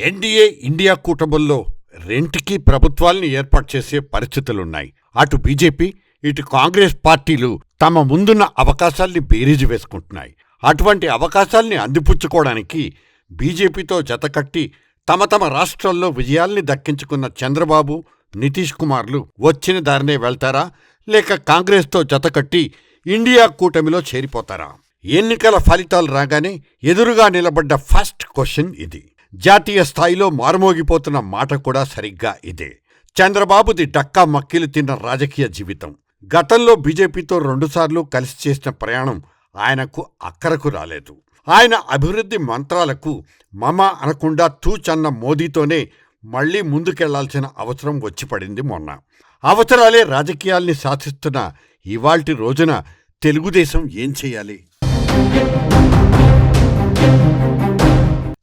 NDA India కూటముల్లో రెంటికి ప్రభుత్వాల్ని ఏర్పాటు చేసే పరిస్థితులున్నాయి. అటు బీజేపీ ఇటు కాంగ్రెస్ పార్టీలు తమ ముందున్న అవకాశాల్ని బేరీజు వేసుకుంటున్నాయి. అటువంటి అవకాశాల్ని అందిపుచ్చుకోవడానికి బీజేపీతో జతకట్టి తమ తమ రాష్ట్రాల్లో విజయాల్ని దక్కించుకున్న చంద్రబాబు నితీష్ కుమార్లు వచ్చిన దారినే వెళ్తారా? లేక కాంగ్రెస్తో జతకట్టి ఇండియా కూటమిలో చేరిపోతారా? ఎన్నికల ఫలితాలు రాగానే ఎదురుగా నిలబడ్డ ఫస్ట్ క్వశ్చన్ ఇది. జాతీయ స్థాయిలో మారుమోగిపోతున్న మాట కూడా సరిగ్గా ఇదే. చంద్రబాబుది డక్కా మక్కిలు తిన్న రాజకీయ జీవితం. గతంలో బీజేపీతో రెండుసార్లు కలిసి చేసిన ప్రయాణం ఆయనకు అక్కరకు రాలేదు. ఆయన అభివృద్ధి మంత్రాలకు మమ అనకుండా తూచన్న మోదీతోనే మళ్ళీ ముందుకెళ్ళాల్సిన అవసరం వచ్చిపడింది మొన్న. అవసరాలే రాజకీయాల్ని శాసిస్తున్న ఇవాల్టి రోజున తెలుగుదేశం ఏం చేయాలి?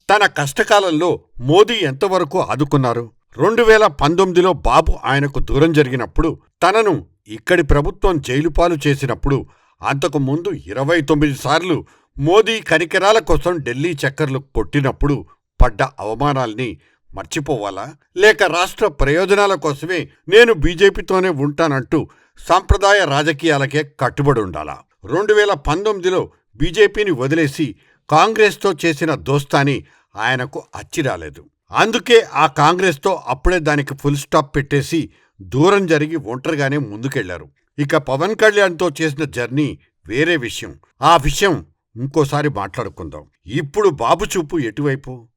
తన కష్టకాలంలో మోదీ ఎంతవరకు ఆదుకున్నారు? రెండు వేల పంతొమ్మిదిలో బాబు ఆయనకు దూరం జరిగినప్పుడు తనను ఇక్కడి ప్రభుత్వం జైలుపాలు చేసినప్పుడు అంతకుముందు ఇరవై తొమ్మిది సార్లు మోదీ కనికరాల కోసం ఢిల్లీ చక్కర్లు కొట్టినప్పుడు పడ్డ అవమానాల్ని మర్చిపోవాలా? లేక రాష్ట్ర ప్రయోజనాల కోసమే నేను బీజేపీతోనే ఉంటానంటూ సాంప్రదాయ రాజకీయాలకే కట్టుబడి ఉండాలా? రెండు వేల పంతొమ్మిదిలో బీజేపీని వదిలేసి కాంగ్రెస్తో చేసిన దోస్తాని ఆయనకు అచ్చిరాలేదు అందుకే ఆ కాంగ్రెస్తో అప్పుడే దానికి ఫుల్ స్టాప్ పెట్టేసి దూరం జరిగి ఒంటరిగానే ముందుకెళ్ళారు. ఇక పవన్ కళ్యాణ్తో చేసిన జర్నీ వేరే విషయం. ఆ విషయం ఇంకోసారి మాట్లాడుకుందాం. ఇప్పుడు బాబు చూపు ఎటువైపు?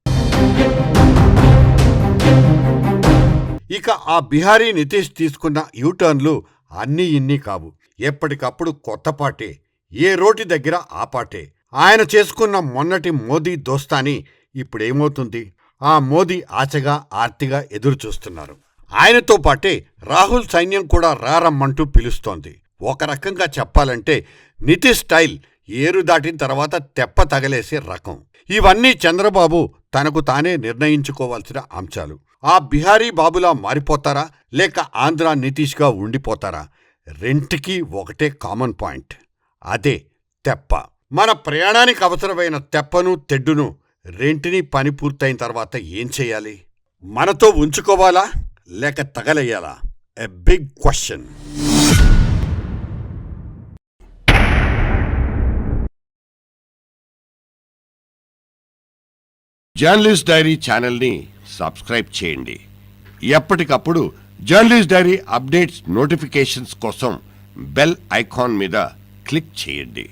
ఇక ఆ బిహారీ నితీష్ తీసుకున్న యూటర్న్లు అన్నీ ఇన్ని కావు. ఎప్పటికప్పుడు కొత్త పాటే. ఏ రోటి దగ్గర ఆ పాటే. ఆయన చేసుకున్న మొన్నటి మోదీ దోస్తాని ఇప్పుడేమవుతుంది? ఆ మోదీ ఆశగా ఆర్తిగా ఎదురుచూస్తున్నారు. ఆయనతో పాటే రాహుల్ సైన్యం కూడా రారమ్మంటూ పిలుస్తోంది. ఒక రకంగా చెప్పాలంటే నితి స్టైల్ ఏరు దాటిన తర్వాత తెప్ప తగలేసే రకం. ఇవన్నీ చంద్రబాబు తనకు తానే నిర్ణయించుకోవాల్సిన అంశాలు. ఆ బిహారీ బాబులా మారిపోతారా? లేక ఆంధ్ర నితీష్గా ఉండిపోతారా? రెంటికి ఒకటే కామన్ పాయింట్. అదే తెప్ప. మన ప్రయాణానికి అవసరమైన తెప్పను తెడ్డును రెంటిని పని పూర్తయిన తర్వాత ఏం చేయాలి? మనతో ఉంచుకోవాలా? లేక తగలయ్యాలా? A big question journalist diary ఛానల్ని సబ్స్క్రైబ్ చేయండి. ఎప్పటికప్పుడు జర్నలిస్ట్ డైరీ అప్డేట్స్ నోటిఫికేషన్స్ కోసం బెల్ ఐకాన్ మీద క్లిక్ చేయండి.